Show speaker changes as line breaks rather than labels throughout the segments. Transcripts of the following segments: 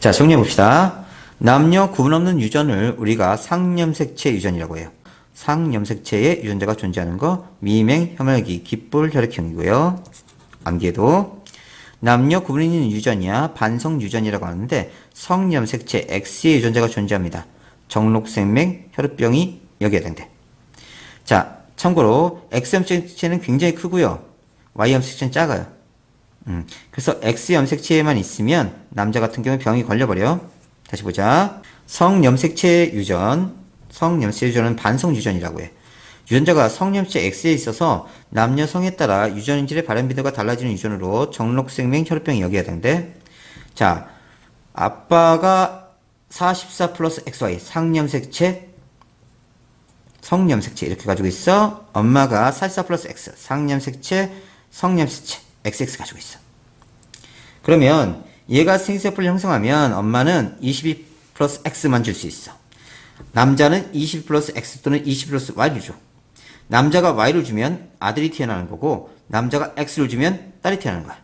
자, 정리해 봅시다. 남녀 구분 없는 유전을 우리가 상염색체 유전이라고 해요. 상염색체에 유전자가 존재하는 거 미맹, 혐혈기, 깃볼, 혈액형이고요. 암기에도 남녀 구분 있는 유전이야 반성 유전이라고 하는데 성염색체 X의 유전자가 존재합니다. 정록생맥, 혈우병이 여기에 된대. 자, 참고로 X염색체는 굉장히 크고요. Y염색체는 작아요. 음, 그래서 X 염색체에만 있으면 남자 같은 경우 병이 걸려버려. 다시 보자. 성염색체 유전, 성염색체 유전은 반성 유전이라고 해. 유전자가 성염체 X에 있어서 남녀 성에 따라 유전인질의 발현 빈도가 달라지는 유전으로 정록생명 혈우병이 여기야 되는데, 자, 아빠가 44 플러스 XY 상염색체 성염색체 이렇게 가지고 있어. 엄마가 44 플러스 X 상염색체 성염색체 XX 가지고 있어. 그러면 얘가 생세포를 형성하면 엄마는 22 플러스 X만 줄 수 있어. 남자는 20 플러스 X 또는 20 플러스 Y를 줘. 남자가 Y를 주면 아들이 태어나는 거고 남자가 X를 주면 딸이 태어나는 거야.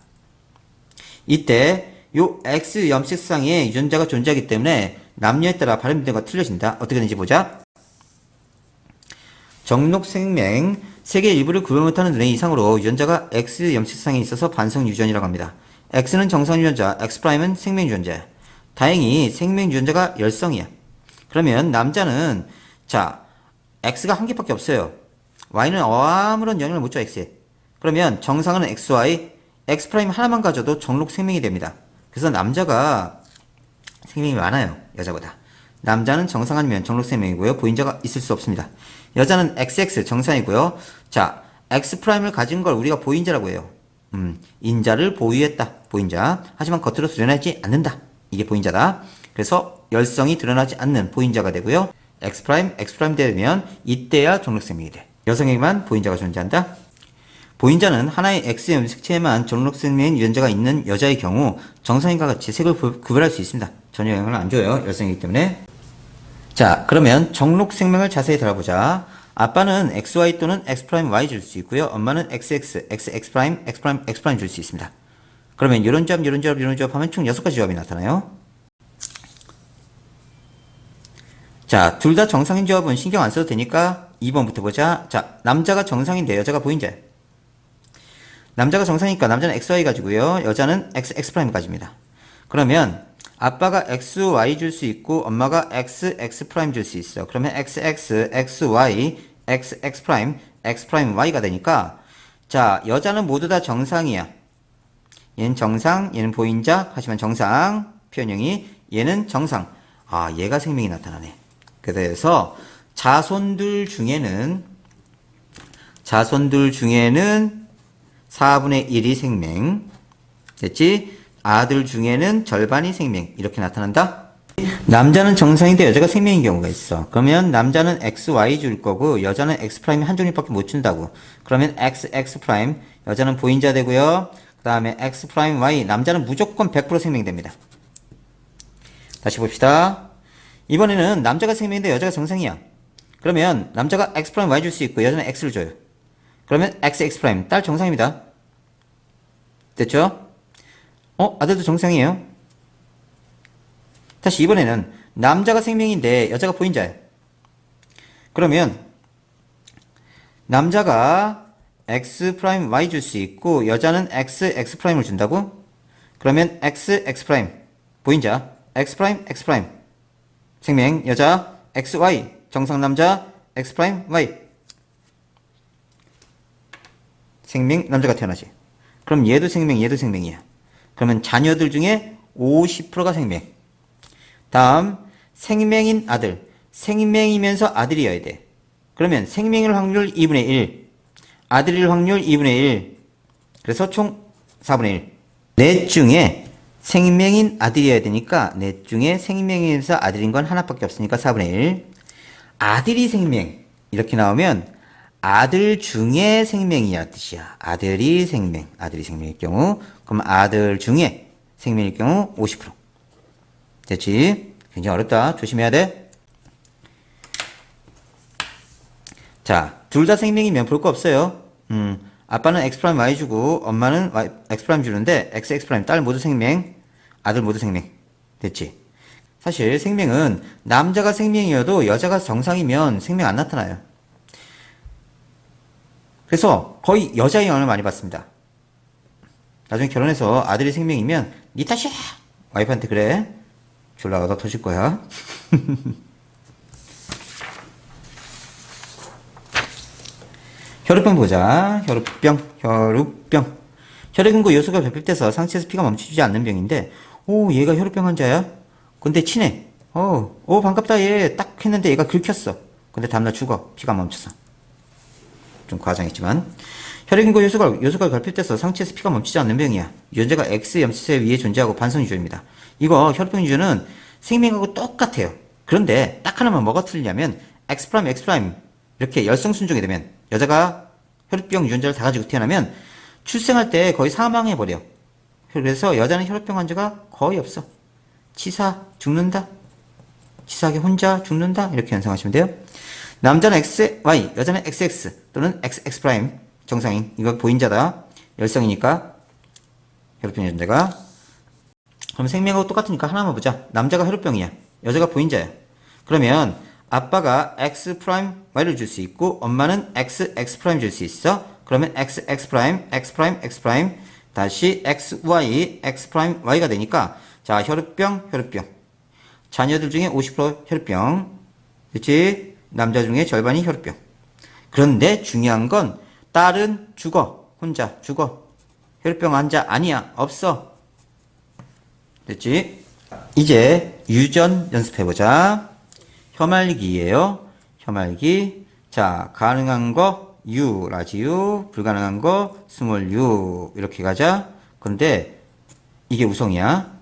이때 요 X 염색상에 유전자가 존재하기 때문에 남녀에 따라 발현 빈도가 틀려진다. 어떻게 되는지 보자. 정록생명 세계 일부를 구분 못하는 눈의 이상으로 유전자가 X 염색상에 있어서 반성 유전이라고 합니다. X는 정상 유전자, X'은 생명 유전자. 다행히 생명 유전자가 열성이야. 그러면 남자는 자 X가 한 개밖에 없어요. Y는 아무런 영향을 못 줘 X에. 그러면 정상은 XY, X' 하나만 가져도 정록 생명이 됩니다. 그래서 남자가 생명이 많아요. 여자보다. 남자는 정상 아니면 정록 생명이고요. 보인자가 있을 수 없습니다. 여자는 XX 정상이고요. 자, X'을 가진 걸 우리가 보인자라고 해요. 음, 인자를 보유했다. 보인자. 하지만 겉으로 드러나지 않는다. 이게 보인자다. 그래서 열성이 드러나지 않는 보인자가 되고요. X', X' 되면 이때야 정록생명이 돼. 여성에게만 보인자가 존재한다. 보인자는 하나의 X 염색체에만 정록생명 유전자가 있는 여자의 경우 정상인과 같이 색을 구- 구별할 수 있습니다. 전혀 영향을 안 줘요. 열성이기 때문에. 자, 그러면 정록 생명을 자세히 다뤄보자. 아빠는 XY 또는 X'Y 줄 수 있고요. 엄마는 XX, XX', X', X' 줄 수 있습니다. 그러면 이런 조합, 이런 조합, 이런 조합 하면 총 6가지 조합이 나타나요. 자, 둘 다 정상인 조합은 신경 안 써도 되니까 2번부터 보자. 자, 남자가 정상인데 여자가 보인자. 남자가 정상이니까 남자는 XY 가지고요. 여자는 XX' 가집니다. 그러면 아빠가 XY 줄 수 있고 엄마가 XX' 줄수 있어. 그러면 XX, XY, XX', X'Y가 되니까 자, 여자는 모두 다 정상이야. 얘는 정상, 얘는 보인자, 하지만 정상, 표현형이 얘는 정상. 아, 얘가 생명이 나타나네. 그래서 자손들 중에는 자손들 중에는 4분의 1이 생명. 됐지? 아들 중에는 절반이 생명. 이렇게 나타난다. 남자는 정상인데 여자가 생명인 경우가 있어. 그러면 남자는 XY 줄 거고 여자는 X'이 한 종류밖에 못 준다고. 그러면 X, X', 여자는 보인자 되고요. 그 다음에 X'Y, 남자는 무조건 100% 생명됩니다. 다시 봅시다. 이번에는 남자가 생명인데 여자가 정상이야. 그러면 남자가 X'Y 줄 수 있고 여자는 X를 줘요. 그러면 XX', 딸 정상입니다. 됐죠? 어, 아들도 정상이에요. 다시 이번에는 남자가 생명인데 여자가 보인자예요. 그러면 남자가 X'Y 줄 수 있고 여자는 X, X'을 준다고? 그러면 X, X' 보인자 X', X' 생명 여자 XY 정상 남자 X', Y 생명 남자가 태어나지. 그럼 얘도 생명, 얘도 생명이야. 그러면 자녀들 중에 50%가 생명. 다음 생명인 아들. 생명이면서 아들이어야 돼. 그러면 생명일 확률 2분의 1. 아들일 확률 2분의 1. 그래서 총 4분의 1. 넷 중에 생명인 아들이어야 되니까 넷 중에 생명이면서 아들인 건 하나밖에 없으니까 4분의 1. 아들이 생명. 이렇게 나오면 아들 중에 생명이야 뜻이야. 아들이 생명, 아들이 생명일 경우, 그럼 아들 중에 생명일 경우 50%. 됐지? 굉장히 어렵다. 조심해야 돼. 자, 둘 다 생명이면 볼 거 없어요. 음, 아빠는 X 프라임 Y 주고 엄마는 Y, X 프라임 주는데 X X 프라임 딸 모두 생명, 아들 모두 생명. 됐지? 사실 생명은 남자가 생명이어도 여자가 정상이면 생명 안 나타나요. 그래서 거의 여자의 영향을 많이 받습니다. 나중에 결혼해서 아들이 생명이면 니 탓이야! 와이프한테 그래. 졸라 얻어 터질 거야. 혈우병 보자. 혈우병, 혈우병. 혈액인구 요소가 결핍돼서 상체에서 피가 멈추지 않는 병인데, 오, 얘가 혈우병 환자야? 근데 친해. 어, 오, 반갑다, 얘. 딱 했는데 얘가 긁혔어. 근데 다음날 죽어. 피가 멈춰서. 좀 과장했지만. 혈액인구 요소가, 요소가 결핍돼서 상체에서 피가 멈추지 않는 병이야. 유전자가 X 염치체 위에 존재하고 반성 유전입니다. 이거 혈우병 유전은 생명하고 똑같아요. 그런데 딱 하나만 뭐가 틀리냐면, X 프라임, X 프라임. 이렇게 열성 순종이 되면, 여자가 혈우병 유전자를 다 가지고 태어나면, 출생할 때 거의 사망해버려. 그래서 여자는 혈우병 환자가 거의 없어. 치사, 죽는다. 치사하게 혼자 죽는다. 이렇게 연상하시면 돼요. 남자는 XY, 여자는 XX 또는 XX 프라임 정상인. 이거 보인자다. 열성이니까. 혈우병 유전자가. 그럼 생명하고 똑같으니까 하나만 보자. 남자가 혈우병이야. 여자가 보인자야. 그러면 아빠가 X 프라임 Y를 줄 수 있고 엄마는 X X 프라임 줄 수 있어. 그러면 X X 프라임 X 프라임 X 프라임 다시 X Y X 프라임 Y가 되니까 자 혈우병 혈우병 자녀들 중에 50% 혈우병 그렇지 남자 중에 절반이 혈우병. 그런데 중요한 건 딸은 죽어 혼자 죽어. 혈우병 환자 아니야 없어. 됐지? 이제 유전 연습해보자. 혐알기예요. 혐알기. 자 가능한 거 U 라지 U 불가능한 거 스몰 U 이렇게 가자. 근데 이게 우성이야.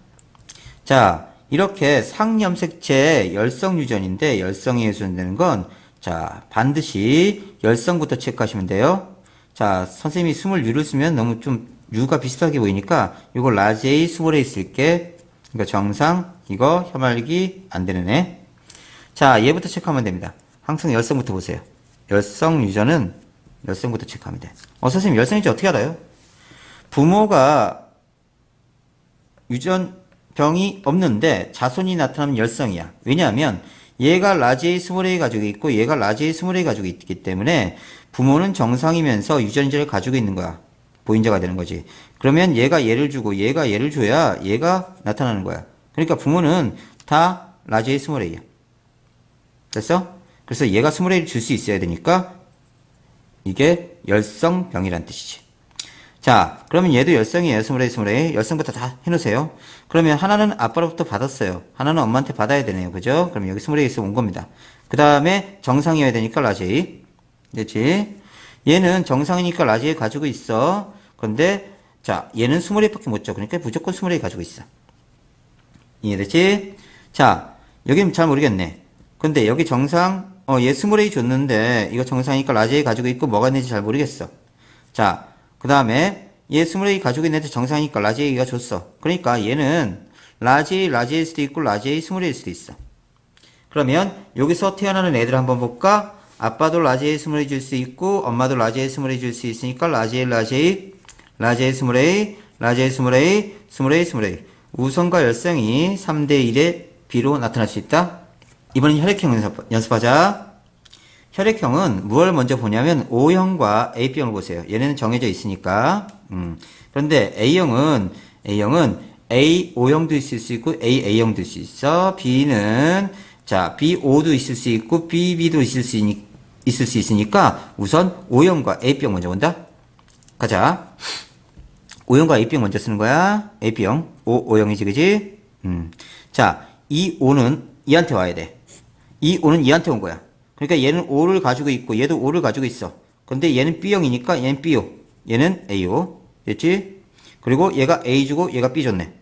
자 이렇게 상염색체 열성 유전인데 열성이 예수되는 건 자 반드시 열성부터 체크하시면 돼요 자 선생님이 스몰 U를 쓰면 너무 좀 U가 비슷하게 보이니까 이거 라지 A 스몰 A 쓸게 이거 정상 이거 혐알기 안 되는 애 자, 얘부터 체크하면 됩니다. 항상 열성부터 보세요. 열성 유전은 열성부터 체크하면 돼. 어, 선생님, 열성 유전 어떻게 알아요? 부모가 유전 병이 없는데 자손이 나타나면 열성이야. 왜냐하면 얘가 라지 A 스몰 A 가지고 있고 얘가 라지 A 스몰 A 가지고 있기 때문에 부모는 정상이면서 유전자를 가지고 있는 거야. 보인자가 되는 거지. 그러면 얘가 얘를 주고 얘가 얘를 줘야 얘가 나타나는 거야. 그러니까 부모는 다 라지 A 스몰 A야. 됐어? 그래서 얘가 20A를 줄 수 있어야 되니까 이게 열성병이란 뜻이지. 자, 그러면 얘도 열성이에요. 20A, 20A. 열성부터 다 해놓으세요. 그러면 하나는 아빠로부터 받았어요. 하나는 엄마한테 받아야 되네요. 그죠? 그럼 여기 20A에서 온 겁니다. 그 다음에 정상이어야 되니까 라제이. 됐지? 얘는 정상이니까 라제이 가지고 있어. 근데 자, 얘는 20A밖에 못 줘. 그러니까 무조건 20A 가지고 있어. 이해됐지? 자, 여기는 잘 모르겠네. 근데 여기 정상, 어, 얘 스몰 A 줬는데, 이거 정상이니까 라지 A 가지고 있고 뭐가 있는지 잘 모르겠어. 자, 그 다음에 얘 스몰 A 가지고 있는데 정상이니까 라지 A가 줬어. 그러니까 얘는 라지 라지 A일 수도 있고 라지 A, 스몰 A일 수도 있어. 그러면 여기서 태어나는 애들 한번 볼까? 아빠도 라지 A, 스몰 A 줄수 있고, 엄마도 라지 A, 스몰 A 줄수 있으니까 라지 A, 라지 A, 라지 A, 스몰 A, 라지 A, 스몰 A, 스몰 A, 스몰 A. 우성과 열성이 3대 1의 B로 나타날 수 있다. 이번엔 혈액형 연습, 연습하자. 혈액형은 무엇을 먼저 보냐면 O형과 AB형을 보세요. 얘네는 정해져 있으니까. 음. 그런데 A형은 A형은 A O형도 있을 수 있고 A A형도 있을 수 있어. B는 자 B O도 있을 수 있고 B B도 있을 수 있, 있을 수 있으니까 우선 O형과 A형 먼저 본다. 가자. O형과 A형 먼저 쓰는 거야. A형 O O형이지 그지? 음. 자, 이 O는 이한테 와야 돼. 이 O는 얘한테 온 거야. 그러니까 얘는 O를 가지고 있고 얘도 O를 가지고 있어. 근데 얘는 B형이니까 얘는 BO. 얘는 AO. 됐지? 그리고 얘가 A 주고 얘가 B 줬네.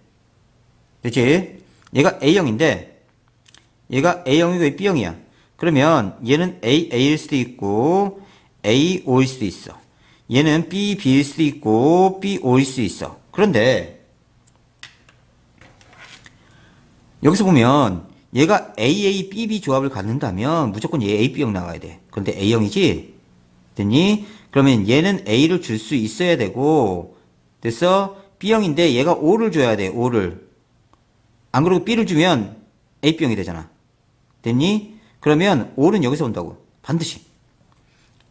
됐지? 얘가 A형인데 얘가 A형이고 얘 B형이야. 그러면 얘는 A, A일 수도 있고 A, O일 수도 있어. 얘는 B, B일 수도 있고 B, O일 수도 있어. 그런데 여기서 보면 얘가 AA, BB 조합을 갖는다면 무조건 얘 AB형 나와야 돼. 그런데 A형이지? 됐니? 그러면 얘는 A를 줄 수 있어야 되고 됐어? B형인데 얘가 O를 줘야 돼. O를. 안 그러고 B를 주면 A병이 되잖아. 됐니? 그러면 O는 여기서 온다고. 반드시.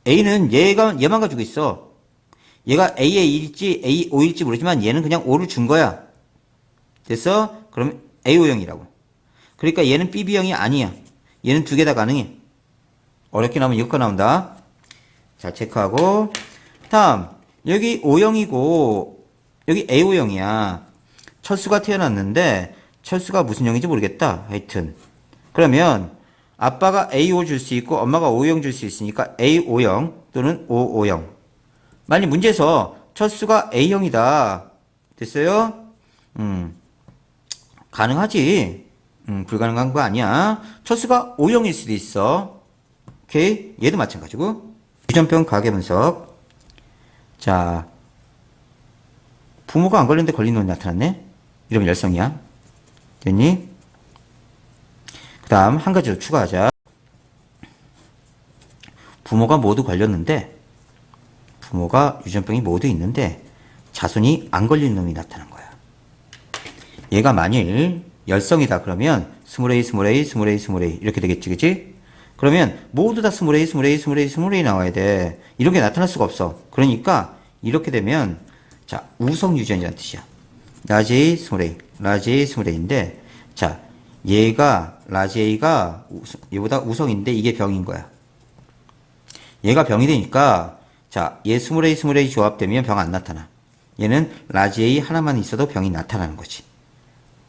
A는 얘가, 얘만 가지고 있어. 얘가 A의 1일지 A, O일지 모르지만 얘는 그냥 O를 준 거야. 됐어? 그럼 AO형이라고. 그러니까 얘는 BB형이 아니야. 얘는 두 개 다 가능해. 어렵게 나오면 이거 나온다. 자, 체크하고. 다음, 여기 O형이고, 여기 AO형이야. 철수가 태어났는데, 철수가 무슨 형인지 모르겠다. 하여튼. 그러면, 아빠가 AO 줄수 있고, 엄마가 O형 줄 수 있으니까 AO형 또는 OO형. 만약 문제에서 철수가 A형이다. 됐어요? 음. 가능하지. 음, 불가능한 거 아니야. 철수가 O형일 수도 있어. 오케이? 얘도 마찬가지고. 유전병 가계 분석. 자, 부모가 안 걸렸는데 걸린 놈이 나타났네? 이러면 열성이야. 됐니? 그 다음, 한 가지 더 추가하자. 부모가 모두 걸렸는데, 부모가 유전병이 모두 있는데, 자손이 안 걸린 놈이 나타난 거야. 얘가 만일 열성이다 그러면 스물A, 스물A, 스물A, 스물A 이렇게 되겠지, 그치? 그러면 모두 다 스물A, 스물A, 스물A, 스물A 나와야 돼. 이런 게 나타날 수가 없어. 그러니까 이렇게 되면 자 우성 유전이라는 뜻이야. 스물A, 라지 A, 스물A인데 자 얘가 우성- 얘보다 우성인데 이게 병인 거야. 얘가 병이 되니까 자, 얘 스물A 스물A 조합되면 병 안 나타나. 얘는 라지 A 하나만 있어도 병이 나타나는 거지.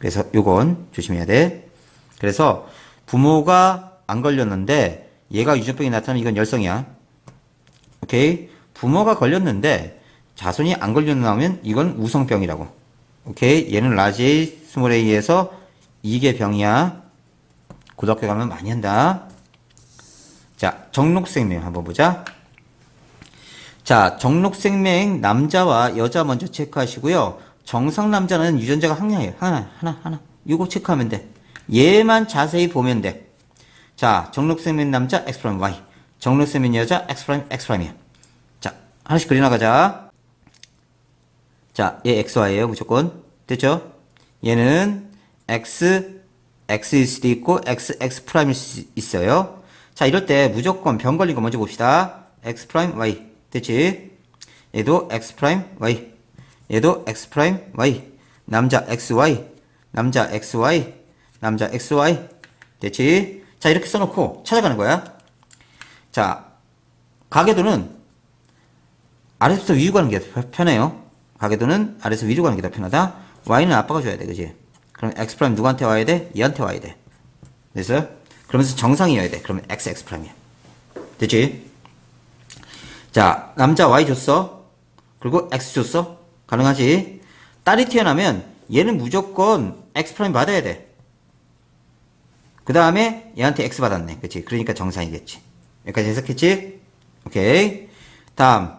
그래서 요건 조심해야 돼. 그래서 부모가 안 걸렸는데 얘가 유전병이 나타나면 이건 열성이야. 오케이? 부모가 걸렸는데 자손이 안 걸렸나면 이건 우성병이라고. 오케이? 얘는 라지 스몰 A에서 이게 병이야. 고등학교 가면 많이 한다. 자, 정록생명 한번 보자. 자, 정록생명 남자와 여자 먼저 체크하시고요. 정상 남자는 유전자가 하나예요. 하나, 하나, 하나. 이거 체크하면 돼. 얘만 자세히 보면 돼. 자, 정록생명 남자 X 프라임 Y. 정록생명 여자 X 프라임 X 프라임이야. 자, 하나씩 그려 나가자. 자, 얘 XY예요, 무조건. 됐죠? 얘는 X, X일 수도 있고 X, X 프라임일 수 있어요. 자, 이럴 때 무조건 병 걸린 거 먼저 봅시다. X 프라임 Y. 됐지? 얘도 X 프라임 Y. 얘도 X 프라임 Y. 남자 XY. 남자 XY. 남자 XY. 됐지? 자, 이렇게 써놓고 찾아가는 거야. 자, 가계도는 아래서부터 위로 가는 게더 편해요. 가계도는 아래서 위로 가는 게 더 편하다. Y는 아빠가 줘야 돼, 그지? 그럼 X 프라임 누구한테 와야 돼? 얘한테 와야 돼. 됐어요? 그러면서 정상이어야 돼. 그러면 X, X 프라임이야. 됐지? 자, 남자 Y 줬어. 그리고 X 줬어. 가능하지? 딸이 태어나면 얘는 무조건 X 프라임 받아야 돼. 그 다음에 얘한테 X 받았네. 그치? 그러니까 정상이겠지. 여기까지 해석했지? 오케이. 다음.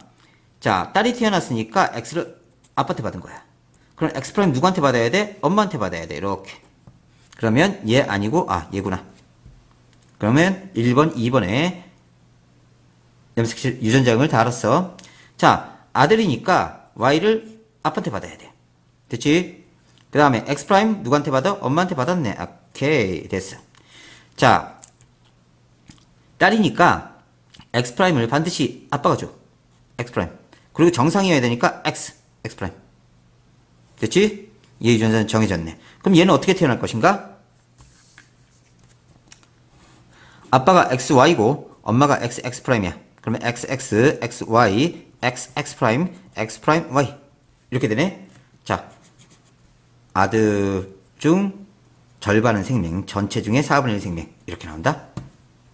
자, 딸이 태어났으니까 X를 아빠한테 받은 거야. 그럼 X 프라임 누구한테 받아야 돼? 엄마한테 받아야 돼. 이렇게. 그러면 얘 아니고, 아, 얘구나. 그러면 1번, 2번에 염색실 유전자형을 다 알았어. 자, 아들이니까 Y를 아빠한테 받아야 돼. 됐지? 그 다음에 X 프라임 누구한테 받아? 엄마한테 받았네. 오케이, 됐어. 자, 딸이니까 X 프라임을 반드시 아빠가 줘. X 프라임. 그리고 정상이어야 되니까 X, X 프라임. 됐지? 얘 유전자는 정해졌네. 그럼 얘는 어떻게 태어날 것인가? 아빠가 XY고 엄마가 XX 프라임이야. 그러면 XX, XY, XX 프라임, X 프라임, Y. 이렇게 되네. 자, 아들 중 절반은 생명, 전체 중에 4분의 1 생명. 이렇게 나온다.